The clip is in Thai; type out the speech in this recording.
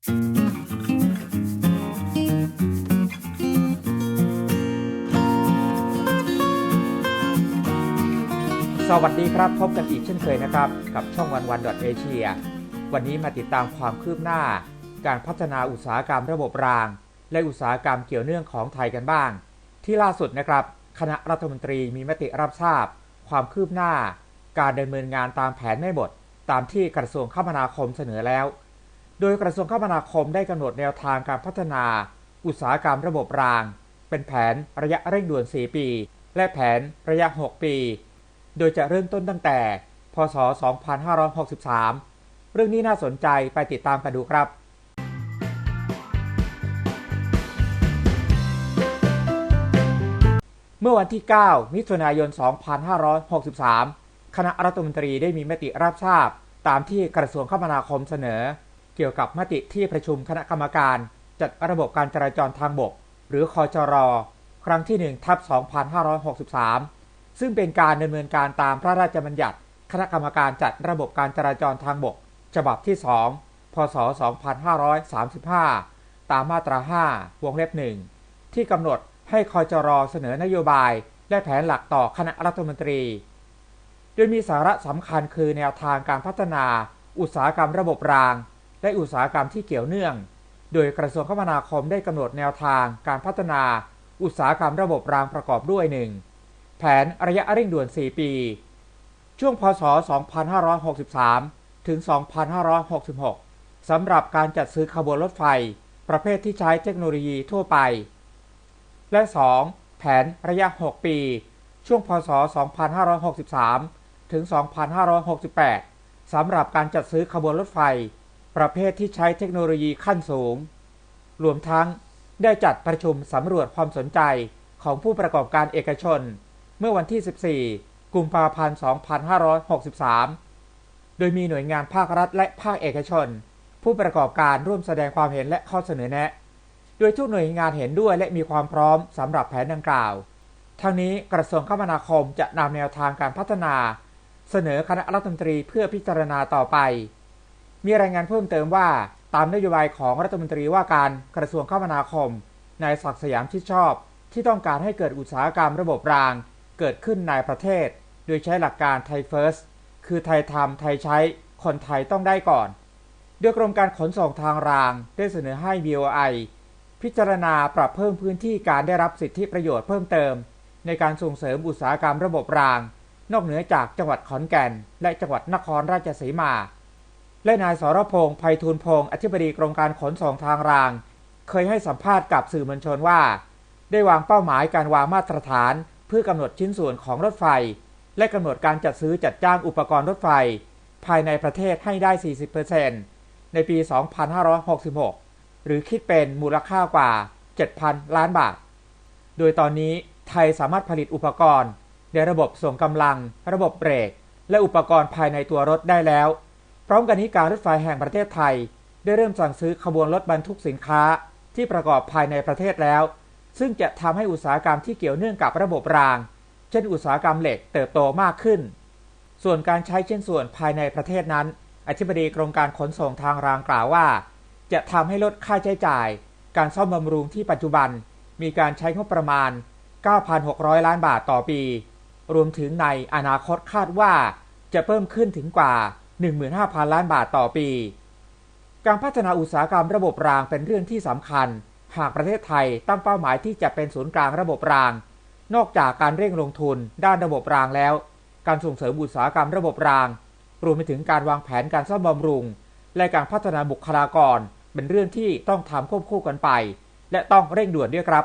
สวัสดีครับ พบกันอีกเช่นเคยนะครับ กับช่องวันวันดอทเอเชียวันนี้มาติดตามความคืบหน้า การพัฒนาอุตสาหกรรมระบบราง และอุตสาหกรรมเกี่ยวเนื่องของไทยกันบ้าง ที่ล่าสุดนะครับ คณะรัฐมนตรีมีมติรับทราบ ความคืบหน้า การดำเนินงานตามแผนแม่บท ตามที่กระทรวงคมนาคมเสนอแล้ว โดยกระทรวงคมนาคมได้กำหนดแนวทางการพัฒนา อุตสาหกรรมระบบราง เป็นแผนระยะเร่งด่วน 4 ปี และแผนระยะ 6 ปี โดยจะเริ่มต้นตั้งแต่ พศ 2563 เรื่องนี้น่าสนใจไปติดตามกันดูครับเมื่อวันที่ 9 มิถุนายน 2563 คณะรัฐมนตรีได้มีมติรับทราบ ตามที่กระทรวงคมนาคมเสนอ กี่ยวกับมติที่ประชุมคณะกรรมการ จัดระบบการจราจรทางบก หรือคอจรครั้งที่1ทับ2563 ซึ่งเป็นการดำเนินการตามพระราชบัญญัติ คณะกรรมการจัดระบบการจราจรทางบก ฉบับที่ 2 พศ 2535 ตามมาตรา 5 วงเล็บ 1 ที่กำหนดให้คอจรเสนอนโยบาย และแผนหลักต่อคณะรัฐมนตรี โดยมีสาระสำคัญคือแนวทางการพัฒนา อุตสาหกรรมระบบราง และอุตสาหกรรมที่เกี่ยวเนื่อง โดยกระทรวงคมนาคมได้กำหนดแนวทางการพัฒนาอุตสาหกรรมระบบรางประกอบด้วย 1. แผนระยะเร่งด่วน 4 ปี ช่วงพศ 2563 ถึง 2566 สำหรับการจัดซื้อขบวนรถไฟ ประเภทที่ใช้เทคโนโลยีทั่วไป และ 2. แผนระยะ 6 ปี ช่วงพศ 2563 ถึง 2568 สำหรับการจัดซื้อขบวนรถไฟ ประเภทที่ใช้เทคโนโลยีขั้นสูง รวมทั้งได้จัดประชุมสำรวจความสนใจของผู้ประกอบการเอกชน เมื่อวันที่ 14 กุมภาพันธ์ 2563 โดยมีหน่วยงานภาครัฐและภาคเอกชน ผู้ประกอบการร่วมแสดงความเห็นและข้อเสนอแนะ โดยทุกหน่วยงานเห็นด้วยและมีความพร้อมสำหรับแผนดังกล่าว ทั้งนี้กระทรวงคมนาคมจะนำแนวทางการพัฒนา เสนอคณะรัฐมนตรีเพื่อพิจารณาต่อไป มีรายงานเพิ่มเติมว่า ตามนโยบายของรัฐมนตรีว่าการกระทรวงคมนาคมนายศักดิ์สยามชิดชอบ ที่ต้องการให้เกิดอุตสาหกรรมระบบราง เกิดขึ้นในประเทศ โดยใช้หลักการไทยเฟิร์สคือไทยทำไทยใช้คนไทยต้องได้ก่อน โดยกรมการขนส่งทางราง ได้เสนอให้ BOI พิจารณาปรับเพิ่มพื้นที่การได้รับสิทธิประโยชน์เพิ่มเติม ในการส่งเสริมอุตสาหกรรมระบบราง นอกเหนือจากจังหวัดขอนแก่น และจังหวัดนครราชสีมา และนายสรพงษ์ไพฑูรย์พงษ์อธิบดีกรมการขนส่งทางราง เคยให้สัมภาษณ์กับสื่อมวลชนว่า ได้วางเป้าหมายการวางมาตรฐาน เพื่อกำหนดชิ้นส่วนของรถไฟ และกำหนดการจัดซื้อจัดจ้างอุปกรณ์รถไฟ ภายในประเทศให้ได้ 40%ในปี 2566 หรือคิดเป็นมูลค่ากว่า 7,000 ล้านบาท โดยตอนนี้ไทยสามารถผลิตอุปกรณ์ ในระบบส่งกำลัง ระบบเบรก และอุปกรณ์ภายในตัวรถได้แล้ว ร้อมกันนี้การรถไฟแห่งประเทศไทย ได้เริ่มสั่งซื้อขบวนรถบรรทุกสินค้าที่ประกอบภายในประเทศแล้ว ซึ่งจะทำให้อุตสาหกรรมที่เกี่ยวเนื่องกับระบบราง เช่นอุตสาหกรรมเหล็กเติบโตมากขึ้น ส่วนการใช้เชิ้นส่วนภายในประเทศนั้น อธิบดีกรมการขนส่งทางรางกล่าวว่า จะทำให้ลดค่าใช้จ่าย การซ่อมบำรุงที่ปัจจุบัน มีการใช้งบประมาณ 9,600 ล้านบาทต่อปี รวมถึงในอนาคตคาดว่าจะเพิ่มขึ้นถึงกว่า 15,000 ล้านบาทต่อปี การพัฒนาอุตสาหกรรมระบบรางเป็นเรื่องที่สำคัญ หากประเทศไทยตั้งเป้าหมายที่จะเป็นศูนย์กลางระบบราง นอกจากการเร่งลงทุนด้านระบบรางแล้ว การส่งเสริมอุตสาหกรรมระบบราง รวมไปถึงการวางแผนการซ่อมบำรุง และการพัฒนาบุคลากร เป็นเรื่องที่ต้องทำควบคู่กันไป และต้องเร่งด่วนด้วยครับ